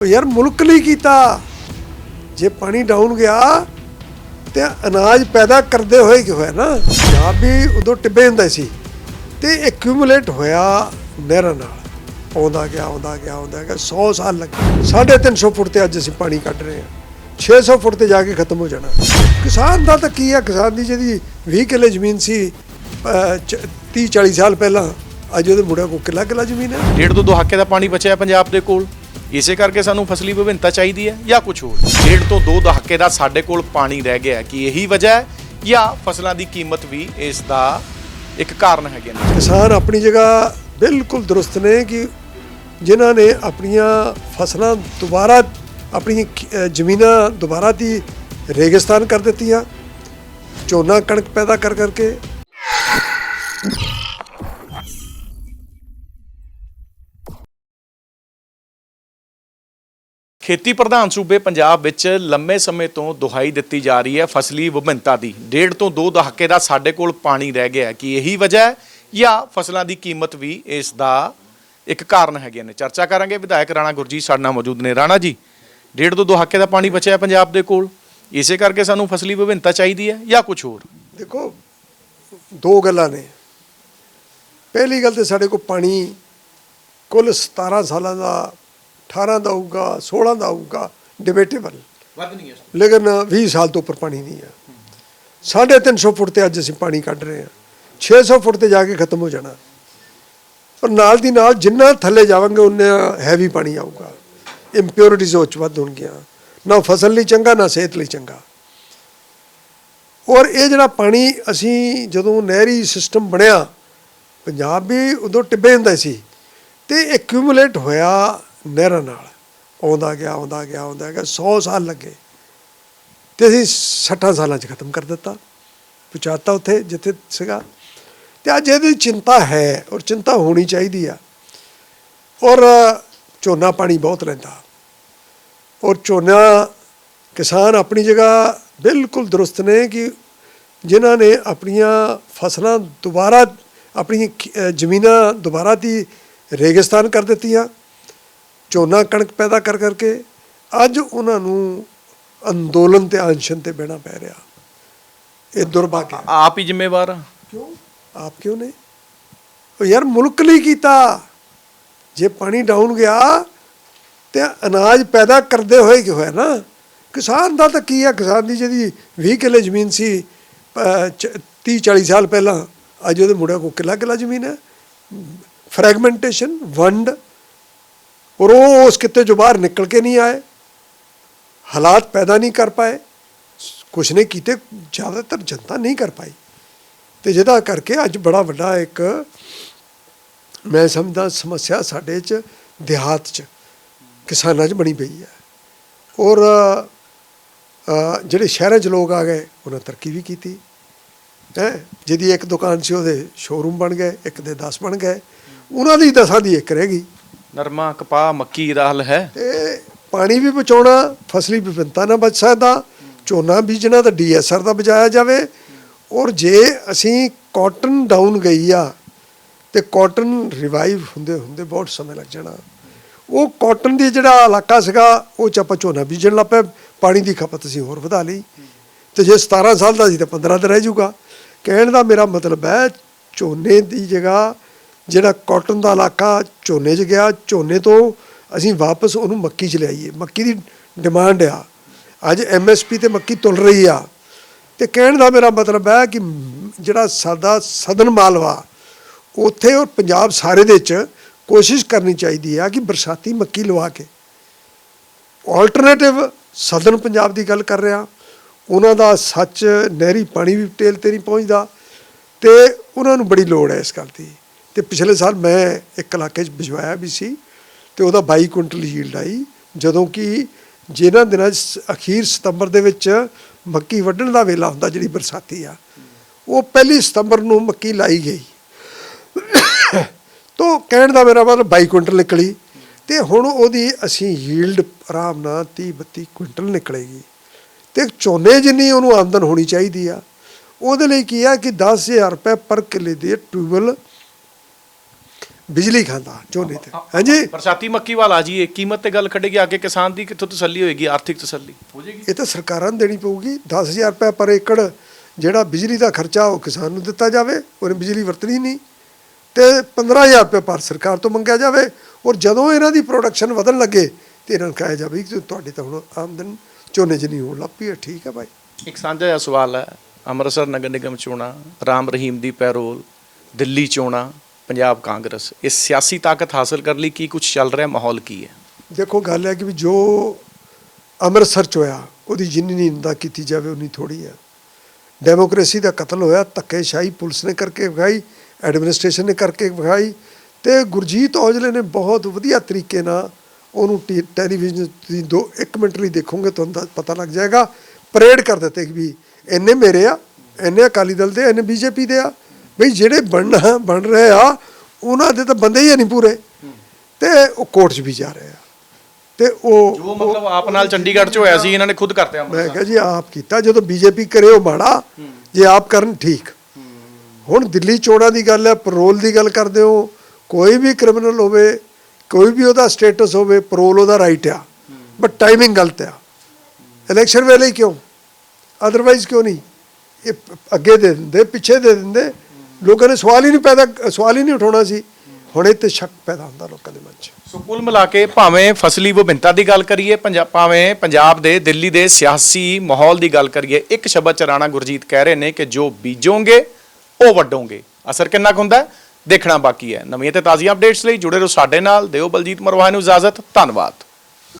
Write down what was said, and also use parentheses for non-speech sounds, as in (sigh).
ਯਾਰ ਮੁਲਕ ਲਈ ਕੀਤਾ। ਜੇ ਪਾਣੀ ਡਾਊਨ ਗਿਆ, ਤੇ ਅਨਾਜ ਪੈਦਾ ਕਰਦੇ ਹੋਏ ਕੀ ਹੋਇਆ ਨਾ? ਪੰਜਾਬ ਵੀ ਉਦੋਂ ਟਿੱਬੇ ਹੁੰਦਾ ਸੀ, ਤੇ ਐਕਿਊਮੂਲੇਟ ਹੋਇਆ ਨਹਿਰਾਂ ਨਾਲ। ਆਉਂਦਾ ਗਿਆ ਆਉਂਦਾ ਗਿਆ ਆਉਂਦਾ ਗਿਆ 100 ਸਾਲ ਲੱਗੇ 350 ਫੁੱਟ ਤੇ ਅੱਜ ਅਸੀਂ ਪਾਣੀ ਕੱਢ ਰਹੇ ਹਾਂ। 600 ਫੁੱਟ ਤੇ ਜਾ ਕੇ ਖਤਮ ਹੋ ਜਾਣਾ। ਕਿਸਾਨ ਦਾ ਤਾਂ ਕੀ ਆ? ਕਿਸਾਨ ਦੀ ਜਿਹਦੀ 20 ਕਿੱਲੇ ਜ਼ਮੀਨ ਸੀ 30 40 ਸਾਲ ਪਹਿਲਾਂ, ਅੱਜ ਉਹਦੇ ਮੁੰਡਿਆਂ ਕੋਲ ਕਿੱਲਾ ਕਿੱਲਾ ਜ਼ਮੀਨ ਹੈ। ਡੇਢ ਤੋਂ ਦਹਾਕੇ ਦਾ ਪਾਣੀ ਬਚਿਆ ਪੰਜਾਬ ਦੇ ਕੋਲ। ਇਸੇ ਕਰਕੇ ਸਾਨੂੰ ਫਸਲੀ ਵਿਭਿੰਨਤਾ ਚਾਹੀਦੀ ਹੈ ਜਾਂ ਕੁਝ ਹੋਰ। ਡੇਢ ਤੋਂ ਦੋ ਦਹਾਕੇ ਦਾ ਸਾਡੇ ਕੋਲ ਪਾਣੀ ਰਹਿ ਗਿਆ ਕਿ ਇਹੀ ਵਜ੍ਹਾ ਹੈ? ਜਾਂ ਫਸਲਾਂ ਦੀ ਕੀਮਤ ਵੀ ਇਸ ਦਾ ਇੱਕ ਕਾਰਨ ਹੈਗੇ ਨੇ। ਕਿਸਾਨ ਆਪਣੀ ਜਗ੍ਹਾ ਬਿਲਕੁਲ ਦਰੁਸਤ ਨੇ ਕਿ ਜਿਨ੍ਹਾਂ ਨੇ ਆਪਣੀਆਂ ਫਸਲਾਂ ਦੁਬਾਰਾ, ਆਪਣੀਆਂ ਜ਼ਮੀਨਾਂ ਦੁਬਾਰਾ ਦੀ ਰੇਗਿਸਤਾਨ ਕਰ ਦਿੱਤੀਆਂ, ਝੋਨਾ ਕਣਕ ਪੈਦਾ ਕਰ ਕਰਕੇ ਖੇਤੀ ਪ੍ਰਧਾਨ ਸੂਬੇ ਪੰਜਾਬ ਵਿੱਚ ਲੰਮੇ ਸਮੇਂ ਤੋਂ ਦੁਹਾਈ ਦਿੱਤੀ ਜਾ ਰਹੀ ਹੈ ਫਸਲੀ ਵਿਭਿੰਨਤਾ ਦੀ। ਡੇਢ ਤੋਂ ਦੋ ਦਹਾਕੇ ਦਾ ਸਾਡੇ ਕੋਲ ਪਾਣੀ ਰਹਿ ਗਿਆ ਕਿ ਇਹੀ ਵਜ੍ਹਾ ਹੈ? ਜਾਂ ਫਸਲਾਂ ਦੀ ਕੀਮਤ ਵੀ ਇਸ ਦਾ ਇੱਕ ਕਾਰਨ ਹੈਗੇ ਨੇ। ਚਰਚਾ ਕਰਾਂਗੇ ਵਿਧਾਇਕ ਰਾਣਾ ਗੁਰਜੀਤ ਸਾਡੇ ਨਾਲ ਮੌਜੂਦ ਨੇ। ਰਾਣਾ ਜੀ, ਡੇਢ ਤੋਂ ਦਹਾਕੇ ਦਾ ਪਾਣੀ ਬਚਿਆ ਪੰਜਾਬ ਦੇ ਕੋਲ। ਇਸੇ ਕਰਕੇ ਸਾਨੂੰ ਫਸਲੀ ਵਿਭਿੰਨਤਾ ਚਾਹੀਦੀ ਹੈ ਜਾਂ ਕੁਝ ਹੋਰ? ਦੇਖੋ, ਦੋ ਗੱਲਾਂ ਨੇ। ਪਹਿਲੀ ਗੱਲ ਤੇ ਸਾਡੇ ਕੋਲ ਪਾਣੀ ਕੁੱਲ 17 ਸਾਲਾਂ ਦਾ 18 ਦਾ ਹੋਊਗਾ 16 ਦਾ ਹੋਊਗਾ ਡਿਬੇਟੇਬਲ ਵੱਧ ਨਹੀਂ ਹੈ ਲੇਕਿਨ 20 ਸਾਲ ਤੋਂ ਉੱਪਰ ਪਾਣੀ ਨਹੀਂ ਹੈ। 350 ਫੁੱਟ ਤੇ ਅੱਜ ਅਸੀਂ ਪਾਣੀ ਕੱਢ ਰਹੇ ਹਾਂ। 600 ਫੁੱਟ ਤੇ ਜਾ ਕੇ ਖਤਮ ਹੋ ਜਾਣਾ। ਪਰ ਨਾਲ ਦੀ ਨਾਲ ਜਿੰਨਾ ਥੱਲੇ ਜਾਵਾਂਗੇ ਉਨਾ ਹੈਵੀ ਪਾਣੀ ਆਊਗਾ। ਇੰਪਿਉਰਿਟੀਜ਼ ਉਹ 'ਚ ਵੱਧ ਹੋਣਗੀਆਂ। ਨਾ ਫਸਲ ਲਈ ਚੰਗਾ ਨਾ ਸਿਹਤ ਲਈ ਚੰਗਾ। ਔਰ ਇਹ ਜਿਹੜਾ ਪਾਣੀ ਅਸੀਂ ਜਦੋਂ ਨਹਿਰੀ ਸਿਸਟਮ ਬਣਿਆ ਪੰਜਾਬ ਵੀ ਉਦੋਂ ਟਿੱਬੇ ਹੁੰਦਾ ਸੀ। ਤੇ ਐਕਿਊਮੂਲੇਟ ਹੋਇਆ ਨਹਿਰਾਂ ਨਾਲ। ਆਉਂਦਾ ਗਿਆ ਆਉਂਦਾ ਗਿਆ ਆਉਂਦਾ ਗਿਆ 100 ਸਾਲ ਲੱਗੇ। ਤੇ ਅਸੀਂ 60 ਸਾਲਾਂ 'ਚ ਖਤਮ ਕਰ ਦਿੱਤਾ। ਪਹੁੰਚਾਤਾ ਉੱਥੇ, ਜਿੱਥੇ ਸੀਗਾ। ਤੇ ਅੱਜ ਇਹਦੀ ਚਿੰਤਾ ਹੈ ਔਰ ਚਿੰਤਾ ਹੋਣੀ ਚਾਹੀਦੀ ਆ। ਔਰ ਝੋਨਾ ਪਾਣੀ ਬਹੁਤ ਰਹਿੰਦਾ। ਔਰ ਝੋਨਾ ਕਿਸਾਨ ਆਪਣੀ ਜਗ੍ਹਾ ਬਿਲਕੁਲ ਦਰੁਸਤ ਨੇ ਕਿ ਜਿਨ੍ਹਾਂ ਨੇ ਆਪਣੀਆਂ ਫਸਲਾਂ ਦੁਬਾਰਾ ਆਪਣੀ ਜ਼ਮੀਨਾਂ ਦੁਬਾਰਾ ਦੀ ਰੇਗਿਸਤਾਨ ਕਰ ਦਿੱਤੀਆਂ। ਝੋਨਾ ਕਣਕ ਪੈਦਾ ਕਰ ਕਰਕੇ ਅੱਜ ਉਹਨਾਂ ਨੂੰ ਅੰਦੋਲਨ ਤੇ ਅਨਸ਼ਨ ਤੇ ਬਹਿਣਾ ਪੈ ਰਿਹਾ। ਇਹ ਦੁਰਭਾਗਿਆ ਹੈ। ਆਪ ਹੀ ਜ਼ਿੰਮੇਵਾਰ ਆ। ਕਿਉਂ? ਆਪ ਕਿਉਂ ਨੇ ਉਹ ਯਾਰ ਮੁਲਕ ਲਈ ਕੀਤਾ। ਜੇ ਪਾਣੀ ਡਾਊਨ ਗਿਆ ਤੇ ਅਨਾਜ ਪੈਦਾ ਕਰਦੇ ਹੋਏ ਕੀ ਹੋਇਆ ਨਾ? ਕਿਸਾਨ ਦਾ ਤਾਂ ਕੀ ਆ? ਕਿਸਾਨ ਦੀ ਜਿਹਦੀ 20 ਕਿੱਲੇ ਜ਼ਮੀਨ ਸੀ 30 40 ਸਾਲ ਪਹਿਲਾਂ ਅੱਜ ਉਹਦੇ ਮੁੰਡਿਆਂ ਕੋਲ ਕਿੱਲਾ ਕਿੱਲਾ ਜ਼ਮੀਨ ਹੈ। ਫਰੈਗਮੈਂਟੇਸ਼ਨ ਵੰਡ ਔਰ ਉਹ ਉਸ ਕਿਤੇ ਜੋ ਬਾਹਰ ਨਿਕਲ ਕੇ ਨਹੀਂ ਆਏ, ਹਾਲਾਤ ਪੈਦਾ ਨਹੀਂ ਕਰ ਪਾਏ, ਕੁਛ ਨੇ ਕੀਤੇ, ਜ਼ਿਆਦਾਤਰ ਜਨਤਾ ਨਹੀਂ ਕਰ ਪਾਈ। ਤੇ ਜਿਹਦਾ ਕਰਕੇ ਅੱਜ ਬੜਾ ਵੱਡਾ ਇੱਕ ਮੈਂ ਸਮਝਦਾ ਸਮੱਸਿਆ ਸਾਡੇ ਚ, ਦਿਹਾਤ ਚ, ਕਿਸਾਨਾਂ 'ਚ ਬਣੀ ਪਈ ਹੈ। ਔਰ ਜਿਹੜੇ ਸ਼ਹਿਰਾਂ 'ਚ ਲੋਕ ਆ ਗਏ, ਉਹਨਾਂ ਤਰੱਕੀ ਵੀ ਕੀਤੀ। ਹੈ, ਜਿਹਦੀ ਇੱਕ ਦੁਕਾਨ ਸੀ, ਉਹਦੇ ਸ਼ੋਰੂਮ ਬਣ ਗਏ, ਇੱਕ ਦੇ 10 ਬਣ ਗਏ। ਉਹਨਾਂ ਦੀ ਦਸਾਂ ਦੀ ਇੱਕ ਰਹਿ ਗਈ। ਨਰਮਾ ਕਪਾਹ ਮੱਕੀ ਦਾ ਹੱਲ ਹੈ। ਤੇ ਪਾਣੀ ਵੀ ਬਚਾਉਣਾ, ਫਸਲੀ ਵਿਭਿੰਨਤਾ ਨਾ ਬਚ ਸਕਦਾ, ਝੋਨਾ ਬੀਜਣਾ ਤਾਂ ਡੀਐਸਆਰ ਦਾ ਬਚਾਇਆ ਜਾਵੇ। ਔਰ ਜੇ ਅਸੀਂ ਕਾਟਨ ਡਾਊਨ ਗਈ ਆ, ਤੇ ਕਾਟਨ ਰਿਵਾਈਵ ਹੁੰਦੇ ਹੁੰਦੇ ਬਹੁਤ ਸਮੇਂ ਲੱਗ ਜਾਣਾ। ਉਹ ਕਾਟਨ ਦੀ ਜਿਹੜਾ ਇਲਾਕਾ ਸੀਗਾ, ਉਹ ਚ ਆਪਾਂ ਝੋਨਾ ਬੀਜਣ ਲੱਗ ਪਏ, ਪਾਣੀ ਦੀ ਖਪਤ ਅਸੀਂ ਹੋਰ ਵਧਾ ਲਈ। ਤੇ ਜੇ 17 ਸਾਲ ਦਾ ਸੀ ਤਾਂ 15 ਦਾ ਰਹਿ ਜਾਊਗਾ। ਕਹਿਣ ਦਾ ਮੇਰਾ ਮਤਲਬ ਹੈ, ਝੋਨੇ ਦੀ ਜਗ੍ਹਾ ਜਿਹੜਾ ਕਾਟਨ ਦਾ ਇਲਾਕਾ ਝੋਨੇ 'ਚ ਗਿਆ, ਝੋਨੇ ਤੋਂ ਅਸੀਂ ਵਾਪਸ ਉਹਨੂੰ ਮੱਕੀ 'ਚ ਲਿਆਈਏ। ਮੱਕੀ ਦੀ ਡਿਮਾਂਡ ਆ। ਅੱਜ ਐਮਐਸਪੀ ਤੇ ਮੱਕੀ ਤੁਲ ਰਹੀ ਆ। ਤੇ ਕਹਿਣ ਦਾ ਮੇਰਾ ਮਤਲਬ ਹੈ ਕਿ ਜਿਹੜਾ ਸਾਡਾ ਸਦਨ ਮਾਲਵਾ, ਉੱਥੇ ਔਰ ਪੰਜਾਬ ਸਾਰੇ ਦੇ ਵਿੱਚ ਕੋਸ਼ਿਸ਼ ਕਰਨੀ ਚਾਹੀਦੀ ਆ ਕਿ ਬਰਸਾਤੀ ਮੱਕੀ ਲਵਾ ਕੇ। ਆਲਟਰਨੇਟਿਵ ਸਦਨ ਪੰਜਾਬ ਦੀ ਗੱਲ ਕਰ ਰਿਹਾ। ਉਹਨਾਂ ਦਾ ਸੱਚ ਨਹਿਰੀ ਪਾਣੀ ਵੀ ਟੇਲ ਤੇ ਨਹੀਂ ਪਹੁੰਚਦਾ ਤੇ ਉਹਨਾਂ ਨੂੰ ਬੜੀ ਲੋੜ ਹੈ ਇਸ ਗੱਲ ਦੀ। ਤੇ ਪਿਛਲੇ ਸਾਲ ਮੈਂ ਇੱਕ ਇਲਾਕੇ 'ਚ ਭਿਜਵਾਇਆ ਵੀ ਸੀ ਤੇ ਉਹਦਾ 22 ਕੁਇੰਟਲ ਯੀਲਡ ਆਈ। ਜਦੋਂ ਕਿ ਜਿਹਨਾਂ ਦਿਨਾਂ 'ਚ ਸ- ਅਖੀਰ ਸਤੰਬਰ ਦੇ ਵਿੱਚ ਮੱਕੀ ਵੱਢਣ ਦਾ ਵੇਲਾ ਹੁੰਦਾ ਜਿਹੜੀ ਬਰਸਾਤੀ ਆ, ਉਹ ਪਹਿਲੀ ਸਤੰਬਰ ਨੂੰ ਮੱਕੀ ਲਾਈ ਗਈ। (coughs) ਤੋ ਕਹਿਣ ਦਾ ਮੇਰਾ ਮਤਲਬ 22 ਕੁਇੰਟਲ ਨਿਕਲੀ ਤੇ ਹੁਣ ਉਹਦੀ ਅਸੀਂ ਯੀਲਡ ਆਰਾਮ ਨਾਲ 30 32 ਕੁਇੰਟਲ ਨਿਕਲੇਗੀ। ਤੇ ਝੋਨੇ ਜਿੰਨੀ ਉਹਨੂੰ ਆਮਦਨ ਹੋਣੀ ਚਾਹੀਦੀ ਆ, ਉਹਦੇ ਲਈ ਕੀ ਆ ਕਿ 10000 ਰੁਪਏ ਪਰ ਕਿੱਲੇ ਦੇ ਟਿਊਬਲ ਬਿਜਲੀ ਖਾਂਦਾ ਝੋਨੇ ਤੇ। ਹਾਂਜੀ? ਬਰਸਾਤੀ ਮੱਕੀ ਵਾਲਾ ਜੀ ਇਹ ਕੀਮਤ ਤੇ ਗੱਲ ਕੱਢੇਗੀ ਅੱਗੇ ਕਿਸਾਨ ਦੀ ਕਿੱਥੋਂ ਤਸੱਲੀ ਹੋਏਗੀ ਆਰਥਿਕ ਤਸੱਲੀ? ਹੋ ਜਾਏਗੀ ਇਹ ਤਾਂ ਸਰਕਾਰਾਂ ਨੂੰ ਦੇਣੀ ਪਊਗੀ 10000 ਰੁਪਏ ਪਰ ਏਕੜ ਜਿਹੜਾ ਬਿਜਲੀ ਦਾ ਖਰਚਾ ਉਹ ਕਿਸਾਨ ਨੂੰ ਦਿੱਤਾ ਜਾਵੇ ਉਹਨੇ ਬਿਜਲੀ ਵਰਤਣੀ ਨਹੀਂ। ਤੇ 15000 ਰੁਪਏ ਪਰ ਸਰਕਾਰ ਤੋਂ ਮੰਗਿਆ ਜਾਵੇ ਔਰ ਜਦੋਂ ਇਹਨਾਂ ਦੀ ਪ੍ਰੋਡਕਸ਼ਨ ਵਧਣ ਲੱਗੇ ਤੇ ਇਹਨਾਂ ਨੂੰ ਕਿਹਾ ਜਾਵੇ ਕਿ ਤੁਹਾਡੀ ਤਾਂ ਹੁਣ ਆਮਦਨ ਝੋਨੇ 'ਚ ਨਹੀਂ ਹੋਣ ਲੱਗ ਪਈ ਹੈ ਠੀਕ ਹੈ ਭਾਈ। ਇੱਕ ਸਾਂਝਾ ਜਿਹਾ ਸਵਾਲ ਹੈ ਅੰਮ੍ਰਿਤਸਰ ਨਗਰ ਨਿਗਮ ਚੋਣਾਂ ਰਾਮ ਰਹੀਮ ਦੀ ਪੈਰੋਲ ਦਿੱਲੀ ਚੋਣਾਂ ਪੰਜਾਬ ਕਾਂਗਰਸ ਇਹ ਸਿਆਸੀ ਤਾਕਤ ਹਾਸਲ ਕਰਨ ਲਈ ਕੀ ਕੁਝ ਚੱਲ ਰਿਹਾ, ਮਾਹੌਲ ਕੀ ਹੈ? ਦੇਖੋ, ਗੱਲ ਹੈ ਕਿ ਵੀ ਜੋ ਅੰਮ੍ਰਿਤਸਰ ਚ ਹੋਇਆ, ਉਹਦੀ ਜਿੰਨੀ ਨਿੰਦਾ ਕੀਤੀ ਜਾਵੇ, ਉਨੀ ਥੋੜੀ ਹੈ। ਡੈਮੋਕ੍ਰੇਸੀ ਦਾ ਕਤਲ ਹੋਇਆ, ਧੱਕੇਸ਼ਾਹੀ ਪੁਲਿਸ ਨੇ ਕਰਕੇ ਵਿਖਾਈ, ਐਡਮਿਨਿਸਟ੍ਰੇਸ਼ਨ ਨੇ ਕਰਕੇ ਵਿਖਾਈ ਤੇ ਗੁਰਜੀਤ ਔਜਲੇ ਨੇ ਬਹੁਤ ਵਧੀਆ ਤਰੀਕੇ ਨਾਲ ਉਹਨੂੰ ਟੀ- ਟੈਲੀਵਿਜ਼ਨ ਦੀ ਦੋ, ਇੱਕ ਮਿੰਟ ਲਈ ਦੇਖੋਗੇ ਤੁਹਾਨੂੰ ਪਤਾ ਲੱਗ ਜਾਏਗਾ, ਪਰੇਡ ਕਰ ਦਿੱਤੇ ਕਿ ਵੀ ਇੰਨੇ ਮੇਰੇ ਆ, ਇੰਨੇ ਅਕਾਲੀ ਦਲ ਦੇ ਇੰਨੇ ਬੀਜੇਪੀ ਦੇ ਆ ਬਈ ਜਿਹੜੇ ਬਣ ਬਣ ਰਹੇ ਆ ਉਹਨਾਂ ਦੇ ਤਾਂ ਬੰਦੇ ਹੀ ਨਹੀਂ ਪੂਰੇ। ਤੇ ਉਹ ਕੋਰਟ 'ਚ ਵੀ ਜਾ ਰਹੇ ਆ। ਤੇ ਉਹ ਜੋ ਮਤਲਬ ਆਪ ਨਾਲ ਚੰਡੀਗੜ੍ਹ 'ਚ ਹੋਇਆ ਸੀ ਇਹਨਾਂ ਨੇ ਖੁਦ ਕਰਤੇ ਮੈਂ ਅੰਮ੍ਰਿਤਸਰ। ਕਿਹਾ ਜੀ ਆਪ ਕੀਤਾ। ਜਦੋਂ ਬੀਜੇਪੀ ਕਰੇ ਉਹ ਮਾੜਾ। ਜੇ ਆਪ ਕਰਨ ਠੀਕ। ਹੁਣ ਦਿੱਲੀ ਚੋਣਾਂ ਦੀ ਗੱਲ ਹੈ ਪਰੋਲ ਦੀ ਗੱਲ ਕਰਦੇ ਹੋ। ਕੋਈ ਵੀ ਕ੍ਰਿਮੀਨਲ ਹੋਵੇ ਕੋਈ ਵੀ ਉਹਦਾ ਸਟੇਟਸ ਹੋਵੇ ਪਰੋਲ ਉਹਦਾ ਰਾਈਟ ਆ। ਬਟ ਟਾਈਮਿੰਗ ਗਲਤ ਆ। ਇਲੈਕਸ਼ਨ ਵੇਲੇ ਕਿਉਂ? ਅਦਰਵਾਈਜ਼ ਕਿਉਂ ਨਹੀਂ? ਇਹ ਅੱਗੇ ਦੇ ਦਿੰਦੇ ਪਿੱਛੇ ਦੇ ਦਿੰਦੇ। ਲੋਕਾਂ ਨੇ ਸਵਾਲ ਹੀ ਨਹੀਂ ਪੈਦਾ, ਸਵਾਲ ਹੀ ਨਹੀਂ ਉਠਾਉਣਾ ਸੀ। ਹੁਣ ਇਹ ਤੇ ਸ਼ੱਕ ਪੈਦਾ ਹੁੰਦਾ ਲੋਕਾਂ ਦੇ ਮਨ 'ਚ। ਸੋ ਕੁੱਲ ਮਿਲਾ ਕੇ ਭਾਵੇਂ ਫਸਲੀ ਵਿਭਿੰਨਤਾ ਦੀ ਗੱਲ ਕਰੀਏ ਪੰਜਾਬ ਭਾਵੇਂ ਪੰਜਾਬ ਦੇ, ਦਿੱਲੀ ਦੇ ਸਿਆਸੀ ਮਾਹੌਲ ਦੀ ਗੱਲ ਕਰੀਏ, ਇੱਕ ਸ਼ਬਦ ਚ ਰਾਣਾ ਗੁਰਜੀਤ ਕਹਿ ਰਹੇ ਨੇ ਕਿ ਜੋ ਬੀਜੋਗੇ, ਉਹ ਵੱਡੋਗੇ ਅਸਰ ਕਿੰਨਾ ਕੁ ਹੁੰਦਾ ਦੇਖਣਾ ਬਾਕੀ ਹੈ। ਨਵੀਆਂ ਤੇ ਤਾਜ਼ੀਆਂ ਅਪਡੇਟਸ ਲਈ ਜੁੜੇ ਰਹੋ ਸਾਡੇ ਨਾਲ। ਦਿਓ ਬਲਜੀਤ ਮਰਵਾਹ ਨੂੰ ਇਜਾਜ਼ਤ। ਧੰਨਵਾਦ।